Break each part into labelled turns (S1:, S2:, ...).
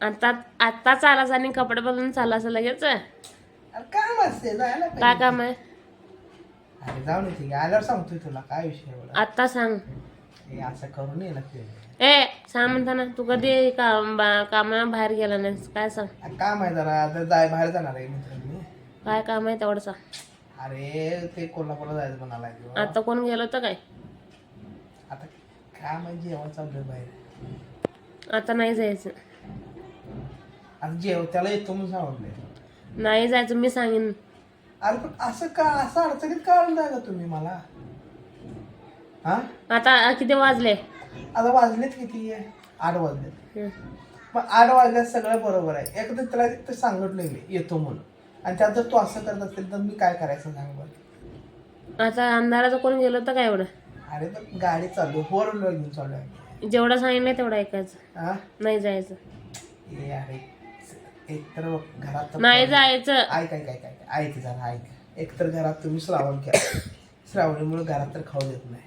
S1: आता आता चालास आणि कपडे बदलून चालास लगेच. काय
S2: अरे काम असते जायला पाहिजे.
S1: काम आहे?
S2: अरे की आल्यावर सांगतोय तुला काय विषय एवढा?
S1: आता सांग.
S2: हे असं करून ये ना ते.
S1: ए सांग म्हणताना तू कधी काम बा- कामाला बाहेर गेला नाहीस? काय सांग?
S2: अरे काम आहे जरा आता जाय बाहेर जाणार आहे मित्रांनी.
S1: काय काम आहे तेवढं सांग.
S2: अरे ते कोल्हापूरला जायचं म्हणाला
S1: आता कोण गेलो तर काय?
S2: आता काय म्हणजे जेवण चाललंय बाहेर.
S1: आता नाही जायचं.
S2: आता जेव त्याला येतो म्हणून सांगितलंय
S1: नाही जायचं मी सांगेन.
S2: अरे पण असं का असं अडचणीत का आणताय का तुम्ही मला? हा?
S1: आता किती वाजले?
S2: आता वाजलेत किती? आहे आठ वाजलेत.
S1: हं.
S2: मग आठ वाजल्यात सगळं बरोबर आहे. एकदा त्याला ते सांगितलंय मी येतो म्हणून. आणि त्यात जर तू असं करत असेल तर मी काय करायचं सांग बरं?
S1: आता अंधाराचं कोण गेलो तर काय एवढं?
S2: अरे पण गाडी चालू फोर व्हीलर घेऊन चालू आहे.
S1: जेवढं सांगितलं तेवढं ऐकायचं.
S2: हा?
S1: नाही जायचं.
S2: हे अरे. एक तर घरात
S1: नाही जायचं.
S2: ऐक ऐक ऐक ऐक ऐक जरा ऐक. एक तर घरात तुम्ही श्रावण केला. श्रावणीमुळे घरात तर खाऊ देत नाही.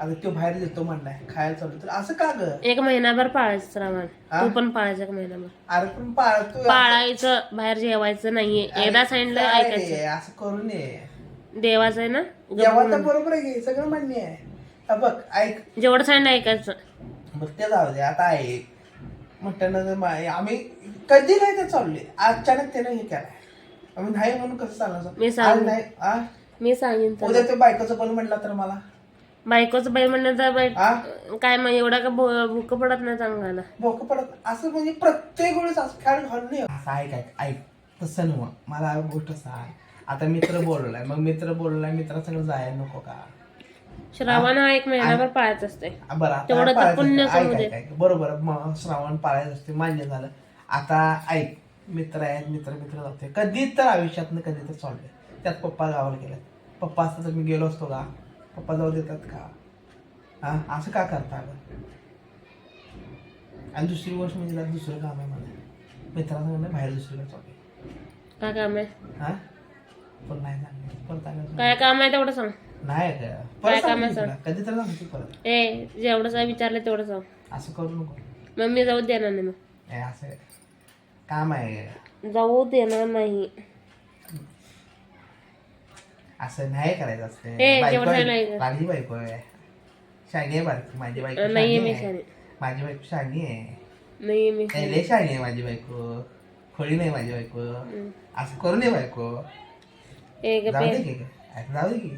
S2: आता तो बाहेर देतो म्हणलाय खायला चालू तर असं का ग?
S1: एक महिनाभर पाळायचं श्रावण.
S2: हा?
S1: तू पण पाळायचं एक महिनाभर.
S2: अरे पण पाळतो
S1: पाळायचं बाहेर जेवायचं नाहीये. एकदा सांगितलं ऐकायचं.
S2: असं करू नये.
S1: देवाचं आहे ना?
S2: जेव्हा तर बरोबर आहे की, सगळं मान्य आहे. आता बघ ऐक.
S1: जेवढं सांगितलं ऐकायचं.
S2: मग ते जाऊ दे. आता ऐक. म्हटल्यानंतर आम्ही कधी नाही ते चालले अचानक त्यानं हे केलंय. आम्ही नाही म्हणून कसं चालणार?
S1: मी सांग-
S2: आज नाही आ?
S1: मी सांगेन
S2: उद्या ते बायकोचं पण म्हटलं तर मला.
S1: बायकोचं बाई म्हणलं तर बाई
S2: आ?
S1: काय मग एवढा का भूक पडत नाही चांगला
S2: भोक पडत असं म्हणजे प्रत्येक वेळेस असं खेळ घालून नाही असं ऐक ऐक ऐक तसं नव्ह मला गोष्ट सांग. आता मित्र बोललाय. मग मित्र बोललाय मित्रासंग जायला नको का?
S1: श्रावण हा एक महिनाभर पाळायचं असते
S2: बरं आता
S1: तेवढं तर
S2: पाळायचं
S1: पुण्य
S2: असतं. ऐक,
S1: करू दे.
S2: ऐक, ऐक. बरोबर श्रावण पाळायचं असते मान्य झालं. आता ऐक मित्र आहेत मित्र मित्र जाते कधी तर आयुष्यात कधी तर चालले त्यात पप्पा गावाला गेले पप्पा असतं तर मी गेलो असतो का? पप्पा जाऊ देतात का? हा असं का करता गं आणि दुसरी गोष्ट म्हणजे त्यात दुसरं काम आहे मला मित्रांना बाहेर दुसरीकडे चालले
S1: काय काम आहे?
S2: हा? पण नाही सांगितलं परत आलं
S1: काय काम आहे तेवढं सांग.
S2: नाही गं.
S1: काय
S2: परत
S1: काम
S2: सांगते
S1: आहे
S2: तुला. कधी तर सांगते परत.
S1: ए जेवढं काय विचारलं तेवढं सांग.
S2: असं करू नको.
S1: मग मी जाऊ देणार नाही मग.
S2: असं काम आहे.
S1: जाऊ देणार नाही.
S2: असं नाही करायचं असते.
S1: ए,
S2: आहे. माझी बायको आहे. शाणी आहे बारकी. माझी बायको
S1: नाही
S2: शाणी
S1: मी
S2: आहे.
S1: शाणी
S2: माझी बायको शाणी आहे.
S1: नाही मी
S2: नाही, लय शाणी आहे माझी बायको. खोळी नाही माझी बायको. असं करू नये बायको.
S1: ए
S2: जाऊ दे की जाऊ दे की.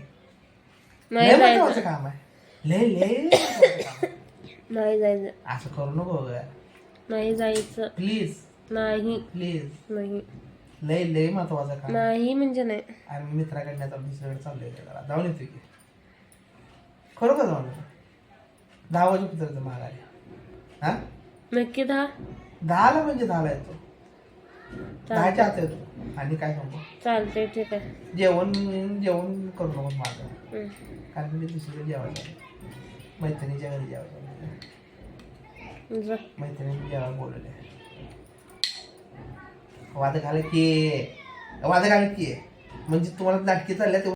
S1: नाही
S2: लय
S1: जायचं
S2: महत्वाचं काम आहे. लय लय महत्वाचं काम आहे.
S1: नाही जायचं.
S2: असं करू नको
S1: नाही जायचं.
S2: प्लीज.
S1: नाही.
S2: प्लीज.
S1: नाही.
S2: लय लय महत्वाचं काम
S1: नाही म्हणजे नाही.
S2: आणि मित्राकडनं आता दुसरीकडे चाललोय जरा. जाऊन येतो की. खरोखर जाऊन? येतो दहा वाजेपर्यंत माघारी. हा?
S1: नक्की दहा?
S2: दहाला म्हणजे दहाला येतो. दहाच्या आत येतो आणि काय सांगतो
S1: चालते ठीक आहे
S2: जेवण जेवण करू नको माझं
S1: हम्म.
S2: कारण मी दुसरीकडे जेवायचं आहे. मैत्रिणीच्या घरी जेवायचं आहे.
S1: जा.
S2: मैत्रिणी जेवायला बोलवले वाद घाल की वाद घाल की म्हणजे तुम्हाला नाटकी चालल्या